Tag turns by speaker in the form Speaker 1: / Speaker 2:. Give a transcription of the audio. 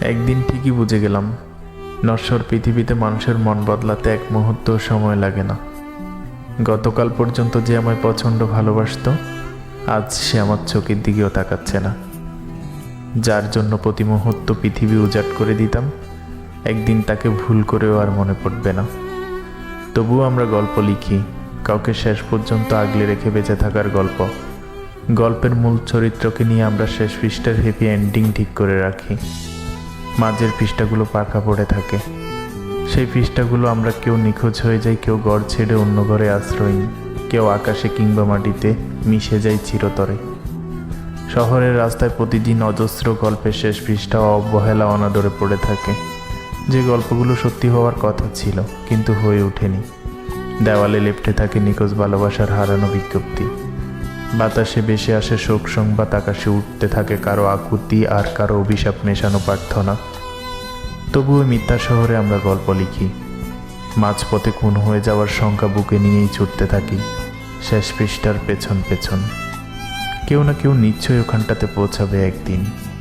Speaker 1: একদিন ঠিকই বুঝে গেলাম, নশ্বর পৃথিবীতে মানুষের মন বদলাতে এক মুহূর্ত সময় লাগে না। গতকাল পর্যন্ত যে আমায় প্রচণ্ড ভালোবাসতো, আজ সে আমার চোখের দিকেও তাকাচ্ছে না। যার জন্য প্রতি মুহূর্ত পৃথিবী উজাট করে দিতাম, একদিন তাকে ভুল করেও আর মনে পড়বে না। তবুও আমরা গল্প লিখি, কাউকে শেষ পর্যন্ত আগলে রেখে বেঁচে থাকার গল্প। গল্পের মূল চরিত্রকে নিয়ে আমরা শেষ পৃষ্ঠার হ্যাপি এন্ডিং ঠিক করে রাখি। মাঝের পৃষ্ঠাগুলো পাকা পড়ে থাকে। সেই পৃষ্ঠাগুলো আমরা কেউ নিখোঁজ হয়ে যাই, কেউ গড় ছেড়ে অন্য ঘরে আশ্রয় নিই। কেউ আকাশে কিংবা মাটিতে মিশে যায় চিরতরে। শহরের রাস্তায় প্রতিদিন অজস্র গল্পের শেষ পৃষ্ঠা অবহেলা অনাদরে পড়ে থাকে। যে গল্পগুলো সত্যি হওয়ার কথা ছিল, কিন্তু হয়ে ওঠেনি। দেওয়ালে লেপটে থাকে নিখোঁজ ভালোবাসার হারানো বিজ্ঞপ্তি। বাতাসে বেশি আসে শোক সংবাদ, আকাশে উঠতে থাকে কারও আকুতি আর কারও অভিশাপ মেশানো প্রার্থনা। তবুও মিথ্যা শহরে আমরা গল্প লিখি। মাঝপথে খুন হয়ে যাওয়ার শঙ্কা বুকে নিয়েই ছুটতে থাকি, শেষ পৃষ্ঠার পেছন পেছন। কেউ না কেউ নিশ্চয়ই ওখানটাতে পৌঁছাবে একদিন।